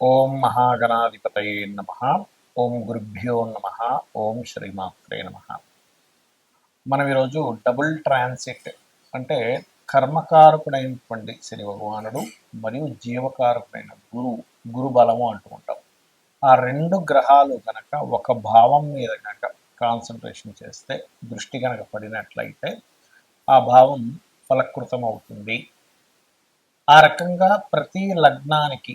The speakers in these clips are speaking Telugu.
ఓం మహాగణాధిపతయే నమ. ఓం గురుభ్యో నమ. ఓం శ్రీమాత్రే నమ. మనం ఈరోజు డబుల్ ట్రాన్సిట్ అంటే కర్మకారకుడైనటువంటి శని భగవానుడు మరియు జీవకారకుడైన గురు గురు బలము అంటూ ఉంటాం. ఆ రెండు గ్రహాలు కనుక ఒక భావం మీద కనుక కాన్సన్ట్రేషన్ చేస్తే దృష్టి కనుక పడినట్లయితే ఆ భావం ఫలకృతం అవుతుంది ఆ రకంగా ప్రతి లగ్నానికి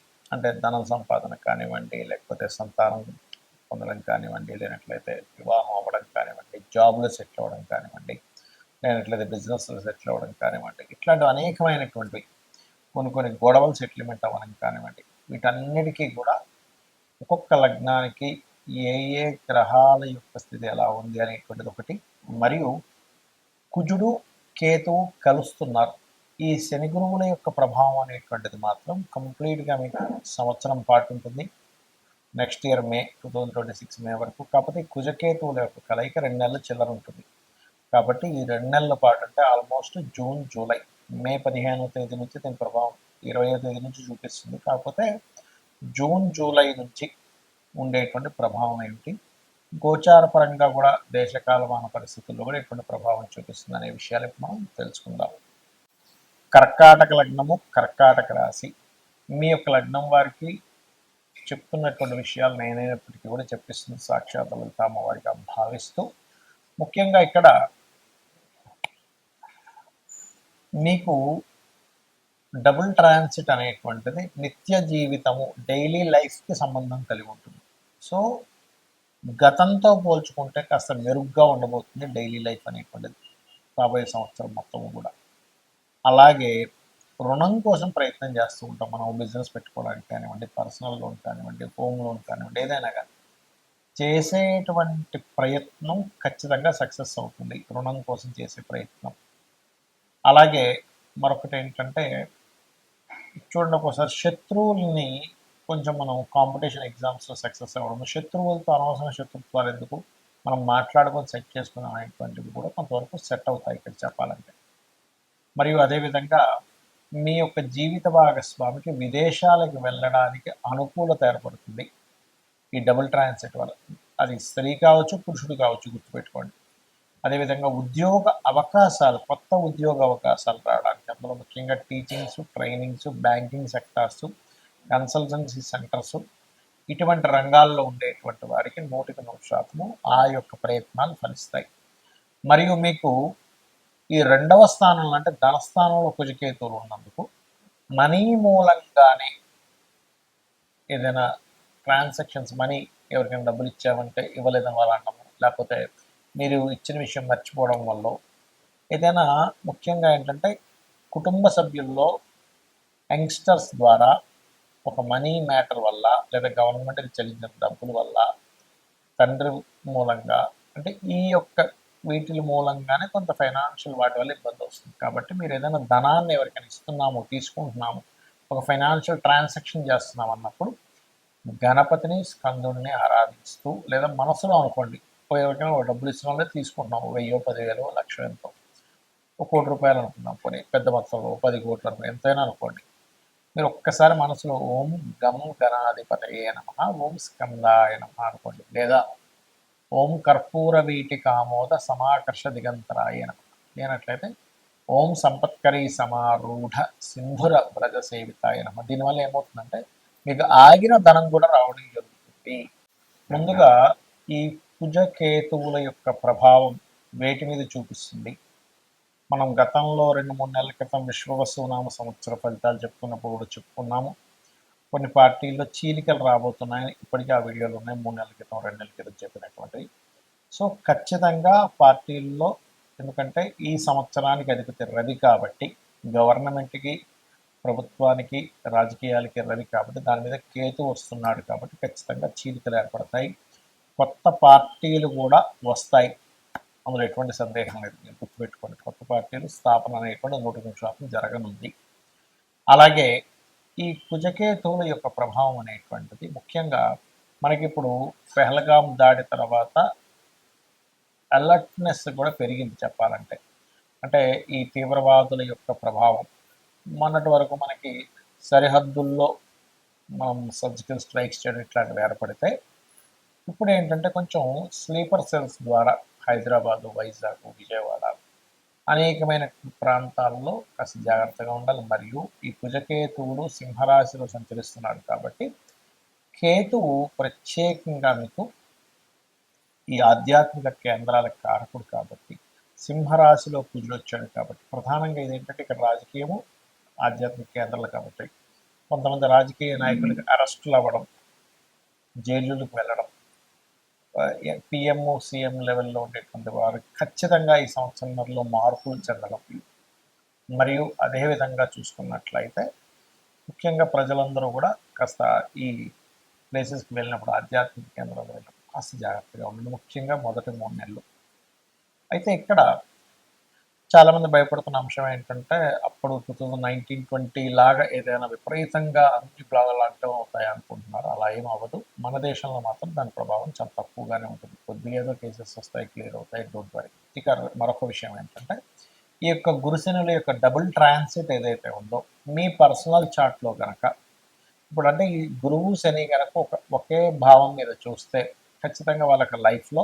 అంటే ధన సంపాదన కానివ్వండి లేకపోతే సంతానం పొందడం కానివ్వండి లేనట్లయితే వివాహం అవ్వడం కానివ్వండి జాబ్లో సెటిల్ అవ్వడం కానివ్వండి లేనట్లయితే బిజినెస్లో సెటిల్ అవ్వడం కానివ్వండి ఇట్లాంటి అనేకమైనటువంటివి కొన్ని కొన్ని గొడవలు సెటిల్మెంట్ అవ్వడం కానివ్వండి వీటన్నిటికీ కూడా ఒక్కొక్క లగ్నానికి ఏ ఏ గ్రహాల యొక్క స్థితి ఎలా ఉంది అనేటువంటిది ఒకటి. మరియు కుజుడు కేతువు కలుస్తున్నారు. ఈ శని గురువుల యొక్క ప్రభావం అనేటువంటిది మాత్రం కంప్లీట్గా మీకు సంవత్సరం పాటు ఉంటుంది next year May two thousand twenty six May వరకు. కాకపోతే కుజకేతువుల యొక్క కలయిక రెండు నెలల చిల్లర ఉంటుంది. కాబట్టి ఈ రెండు నెలల పాటు అంటే ఆల్మోస్ట్ జూన్ జూలై మే పదిహేనవ తేదీ నుంచి దీని ప్రభావం ఇరవయో తేదీ నుంచి చూపిస్తుంది. కాకపోతే జూన్ జూలై నుంచి ఉండేటువంటి ప్రభావం ఏమిటి? గోచార పరంగా కూడా దేశకాలమాన పరిస్థితుల్లో కూడా ఎటువంటి ప్రభావం చూపిస్తుంది అనే విషయాలు మనం తెలుసుకుందాం. కర్కాటక లగ్నము కర్కాటక రాశి. మీ యొక్క లగ్నం వారికి చెప్తున్నటువంటి విషయాలు నేనైనప్పటికీ కూడా చెప్పిస్తుంది. సాక్షాత్ లలిత వారిగా భావిస్తూ. ముఖ్యంగా ఇక్కడ మీకు డబుల్ ట్రాన్సిట్ అనేటువంటిది నిత్య జీవితము డైలీ లైఫ్కి సంబంధం కలిగి ఉంటుంది. సో గతంతో పోల్చుకుంటే కాస్త మెరుగ్గా ఉండబోతుంది డైలీ లైఫ్ అనేటువంటిది రాబోయే సంవత్సరం మొత్తం కూడా. అలాగే రుణం కోసం ప్రయత్నం చేస్తూ ఉంటాం. మనం బిజినెస్ పెట్టుకోవడానికి కానివ్వండి పర్సనల్ లోన్ కానివ్వండి హోమ్ లోన్ కానివ్వండి ఏదైనా కానీ. చేసేటువంటి ప్రయత్నం ఖచ్చితంగా సక్సెస్ అవుతుంది. రుణం కోసం చేసే ప్రయత్నం. అలాగే మరొకటి ఏంటంటే చూడండి ఒకసారి శత్రువుల్ని కొంచెం మనం కాంపిటీషన్ ఎగ్జామ్స్లో సక్సెస్ అవ్వడం శత్రువులతో అనవసరం శత్రుత్వాలు ఎందుకు? మనం మాట్లాడుకొని సెట్ చేసుకున్నాం అనేటువంటివి కూడా కొంతవరకు సెట్ అవుతాయి ఇక్కడ చెప్పాలంటే. మరియు అదేవిధంగా మీ యొక్క జీవిత భాగస్వామికి విదేశాలకు వెళ్ళడానికి అనుకూలత ఏర్పడుతుంది. ఈ డబుల్ ట్రాన్సిట్ వల్ల అది స్త్రీ కావచ్చు పురుషుడు కావచ్చు గుర్తుపెట్టుకోండి. అదేవిధంగా ఉద్యోగ అవకాశాలు కొత్త ఉద్యోగ అవకాశాలు రావడానికి అందులో ముఖ్యంగా teachings trainings banking sectors consultancy centres ఇటువంటి రంగాల్లో ఉండేటువంటి వారికి నూటికి నూరు శాతము ఆ యొక్క ప్రయత్నాలు ఫలిస్తాయి. మరియు మీకు ఈ రెండవ స్థానంలో అంటే ధనస్థానంలో కుజకేతువులు ఉన్నందుకు మనీ మూలంగానే ఏదైనా ట్రాన్సాక్షన్స్ మనీ ఎవరికైనా డబ్బులు ఇచ్చామంటే ఇవ్వలేదని వాళ్ళు అంటాము లేకపోతే మీరు ఇచ్చిన విషయం మర్చిపోవడం వల్ల ఏదైనా ముఖ్యంగా ఏంటంటే కుటుంబ సభ్యుల్లో యంగ్స్టర్స్ ద్వారా ఒక మనీ మ్యాటర్ వల్ల లేదా గవర్నమెంట్కి చెల్లించిన డబ్బుల వల్ల తండ్రి మూలంగా అంటే ఈ యొక్క వీటి మూలంగానే కొంత ఫైనాన్షియల్ వాటి వల్ల ఇబ్బంది వస్తుంది. కాబట్టి మీరు ఏదైనా ధనాన్ని ఎవరికైనా ఇస్తున్నాము తీసుకుంటున్నాము ఒక ఫైనాన్షియల్ ట్రాన్సాక్షన్ చేస్తున్నాం అన్నప్పుడు గణపతిని స్కందుడిని ఆరాధిస్తూ లేదా మనసులో అనుకోండి ఎవరికైనా ఒక డబ్బులు ఇస్తున్న వాళ్ళే తీసుకుంటున్నాము వెయ్యో పదివేలు లక్ష ఎంతో. ఒక కోటి రూపాయలు అనుకున్నాం పోనీ పెద్ద మొత్తంలో పది కోట్లు ఎంతైనా అనుకోండి. మీరు ఒక్కసారి మనసులో ఓం గం గణాధిపతయే నమ ఓం స్కందాయ నమ అనుకోండి. లేదా ఓం కర్పూర వీటి కామోద సమాకర్ష దిగంతరాయ లేనట్లయితే ఓం సంపత్కరీ సమారూఢ సింధుర వ్రజ సేవితాయ నమ. దీనివల్ల ఏమవుతుందంటే మీకు ఆగిన ధనం కూడా రావడం జరుగుతుంది. ముందుగా ఈ కుజకేతువుల యొక్క ప్రభావం వేటి మీద చూపిస్తుంది? మనం గతంలో రెండు మూడు నెలల క్రితం విశ్వవసునామ సంవత్సర ఫలితాలు చెప్పుకున్నప్పుడు కూడా చెప్పుకున్నాము. కొన్ని పార్టీల్లో చీలికలు రాబోతున్నాయని ఇప్పటికీ ఆ వీడియోలు ఉన్నాయి. మూడు నెలల క్రితం రెండు నెలల క్రితం చెప్పినటువంటివి. సో ఖచ్చితంగా పార్టీల్లో ఎందుకంటే ఈ సంవత్సరానికి అధిపతి రవి కాబట్టి గవర్నమెంట్కి ప్రభుత్వానికి రాజకీయాలకి రవి కాబట్టి దాని మీద కేతు వస్తున్నాడు కాబట్టి ఖచ్చితంగా చీలికలు ఏర్పడతాయి. కొత్త పార్టీలు కూడా వస్తాయి. అందులో ఎటువంటి సందేహం లేదు. మీరు గుర్తుపెట్టుకోండి. కొత్త పార్టీలు స్థాపన అనేటువంటి నూటి శాతం జరగనుంది. అలాగే ఈ కుజకేతువుల యొక్క ప్రభావం అనేటువంటిది ముఖ్యంగా మనకి ఇప్పుడు పెహల్గాం దాడి తర్వాత అలర్ట్నెస్ కూడా పెరిగింది చెప్పాలంటే. అంటే ఈ తీవ్రవాదుల యొక్క ప్రభావం. మొన్నటి వరకు మనకి సరిహద్దుల్లో మనం సర్జికల్ స్ట్రైక్స్ చేయడం ఇట్లాంటివి ఏర్పడితే ఇప్పుడు ఏంటంటే కొంచెం స్లీపర్ సెల్స్ ద్వారా హైదరాబాదు వైజాగ్ విజయవాడ అనేకమైన ప్రాంతాల్లో కాస్త జాగ్రత్తగా ఉండాలి. మరియు ఈ కుజకేతువుడు సింహరాశిలో సంచరిస్తున్నాడు కాబట్టి కేతువు ప్రత్యేకంగా మీకు ఈ ఆధ్యాత్మిక కేంద్రాల కారకుడు కాబట్టి సింహరాశిలో కుజుడు వచ్చాడు కాబట్టి ప్రధానంగా ఇదేంటంటే ఇక్కడ రాజకీయము ఆధ్యాత్మిక కేంద్రాలు కాబట్టి కొంతమంది రాజకీయ నాయకులకు అరెస్టులు అవ్వడం జైలులకు వెళ్ళడం పిఎంఓ సీఎం లెవెల్లో ఉండేటువంటి వారు ఖచ్చితంగా ఈ సంవత్సరంలో మార్పులు చెందడం. మరియు అదేవిధంగా చూసుకున్నట్లయితే ముఖ్యంగా ప్రజలందరూ కూడా కాస్త ఈ ప్లేసెస్కి వెళ్ళినప్పుడు ఆధ్యాత్మిక కేంద్రాలు వెళ్ళినప్పుడు కాస్త జాగ్రత్తగా ఉండండి. ముఖ్యంగా మొదటి మూడు నెలలు. అయితే ఇక్కడ చాలామంది భయపడుతున్న అంశం ఏంటంటే అప్పుడు టూ థౌజండ్ నైన్టీన్ ట్వంటీ లాగా ఏదైనా విపరీతంగా అన్ని బ్లాగులు లాక్డౌన్ అవుతాయి అనుకుంటున్నారు. అలా ఏం అవ్వదు. మన దేశంలో మాత్రం దాని ప్రభావం చాలా తక్కువగానే ఉంటుంది. కొద్దిగా ఏదో కేసెస్ వస్తాయి క్లియర్ అవుతాయి డోంట్ వరీ. ఇక మరొక విషయం ఏంటంటే ఈ యొక్క గురుసెనుల యొక్క డబుల్ ట్రాన్సిట్ ఏదైతే ఉందో మీ పర్సనల్ చార్ట్లో కనుక ఇప్పుడు అంటే ఈ గురువు శని కనుక ఒక ఒకే భావం మీద చూస్తే ఖచ్చితంగా వాళ్ళకి లైఫ్లో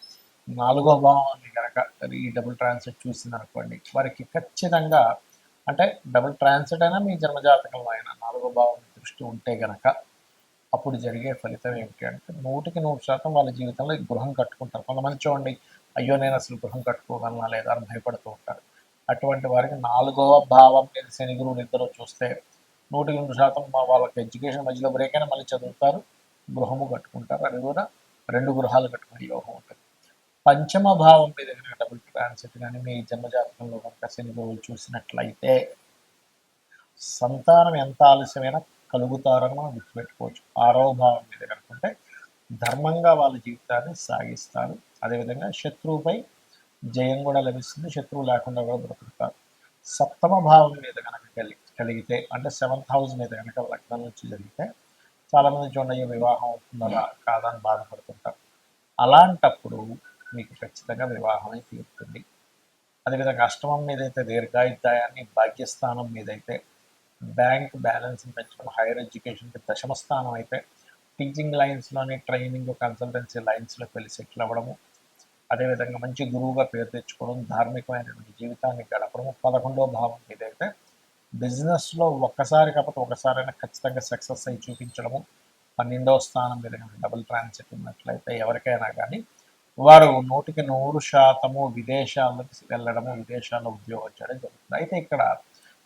నాలుగో భావాన్ని కనుక ఈ డబుల్ ట్రాన్సిట్ చూసింది అనుకోండి వారికి ఖచ్చితంగా అంటే డబుల్ ట్రాన్సిట్ అయినా మీ జన్మజాతకంలో అయినా నాలుగో భావం దృష్టి ఉంటే గనక అప్పుడు జరిగే ఫలితం ఏమిటి అంటే నూటికి నూరు శాతం వాళ్ళ జీవితంలో గృహం కట్టుకుంటారు. కొంతమంది చూడండి అయ్యో నేను అసలు గృహం కట్టుకోగలనా లేదా అని భయపడుతూ ఉంటారు. అటువంటి వారికి నాలుగవ భావం మీద శని గురువులు ఇద్దరు చూస్తే నూటికి నూరు శాతం వాళ్ళకి ఎడ్యుకేషన్ మధ్యలో బ్రేక్ అయినా మళ్ళీ చదువుతారు గృహము కట్టుకుంటారు. అది కూడా రెండు గృహాలు కట్టుకునే యోగం ఉంటుంది. పంచమ భావం మీద కనుక డబుల్ ట్రాన్సిట్ కానీ మీ జన్మజాతకంలో కనుక శని గురువులు చూసినట్లయితే సంతానం ఎంత ఆలస్యమైనా కలుగుతారని మనం గుర్తుపెట్టుకోవచ్చు. ఆరవ భావం మీద కనుకుంటే ధర్మంగా వాళ్ళ జీవితాన్ని సాగిస్తారు. అదేవిధంగా శత్రువుపై జయం కూడా లభిస్తుంది. శత్రువు లేకుండా కూడా బ్రతుకుతారు. సప్తమ భావం మీద కనుక కలి కలిగితే అంటే సెవెంత్ హౌస్ మీద కనుక లగ్నం నుంచి జరిగితే చాలామంది చూడండి వివాహం అవుతుందా కాదని బాధపడుతుంటారు. అలాంటప్పుడు మీకు ఖచ్చితంగా వివాహమై తీరుతుంది. అదేవిధంగా అష్టమం మీదైతే దీర్ఘాయుద్ధాయాన్ని భాగ్యస్థానం మీదైతే బ్యాంక్ బ్యాలెన్స్ పెంచడం హైయర్ ఎడ్యుకేషన్కి దశమ స్థానం అయితే టీచింగ్ లైన్స్లోని ట్రైనింగ్ కన్సల్టెన్సీ లైన్స్లోకి వెళ్ళి సెటిల్ అవ్వడము అదేవిధంగా మంచి గురువుగా పేరు తెచ్చుకోవడం ధార్మికమైనటువంటి జీవితాన్ని గడపడము పదకొండవ భావం మీదైతే బిజినెస్లో ఒక్కసారి కాకపోతే ఒకసారైనా ఖచ్చితంగా సక్సెస్ అయి చూపించడము పన్నెండవ స్థానం మీద డబుల్ ట్రాన్సిట్ ఉన్నట్లయితే ఎవరికైనా కానీ వారు నూటికి నూరు శాతము విదేశాలకు వెళ్ళడము విదేశాల్లో ఉద్యోగం చేయడం జరుగుతుంది. అయితే ఇక్కడ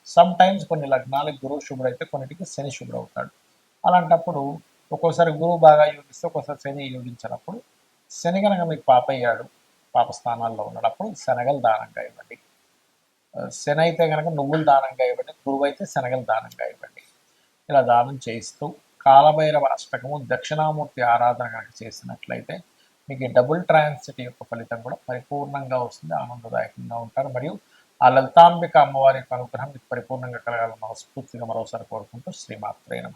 సమ్ టైమ్స్ కొన్ని లగ్నాలకు గురువు శుభ్ర అయితే కొన్నిటికి శని శుభ్ర అవుతాడు. అలాంటప్పుడు ఒక్కోసారి గురువు బాగా యోగిస్తే ఒక్కోసారి శని యోగించినప్పుడు శని కనుక మీకు పాప అయ్యాడు పాప స్థానాల్లో ఉన్నప్పుడు శనగలు దానంగా ఇవ్వండి. శని అయితే కనుక నువ్వులు దానంగా ఇవ్వండి గురువు అయితే శనగలు దానంగా ఇవ్వండి. ఇలా దానం చేయిస్తూ కాలభైరవ అష్టకము దక్షిణామూర్తి ఆరాధన కనుక చేసినట్లయితే మీకు డబుల్ ట్రాన్సిట్ యొక్క ఫలితం కూడా పరిపూర్ణంగా వస్తుంది ఆనందదాయకంగా ఉంటారు. మరియు ఆ లలితాంబిక అమ్మవారి యొక్క అనుగ్రహం మీకు పరిపూర్ణంగా కలగాలని మనస్ఫూర్తిగా మరోసారి కోరుకుంటూ శ్రీమాత్రే నమ.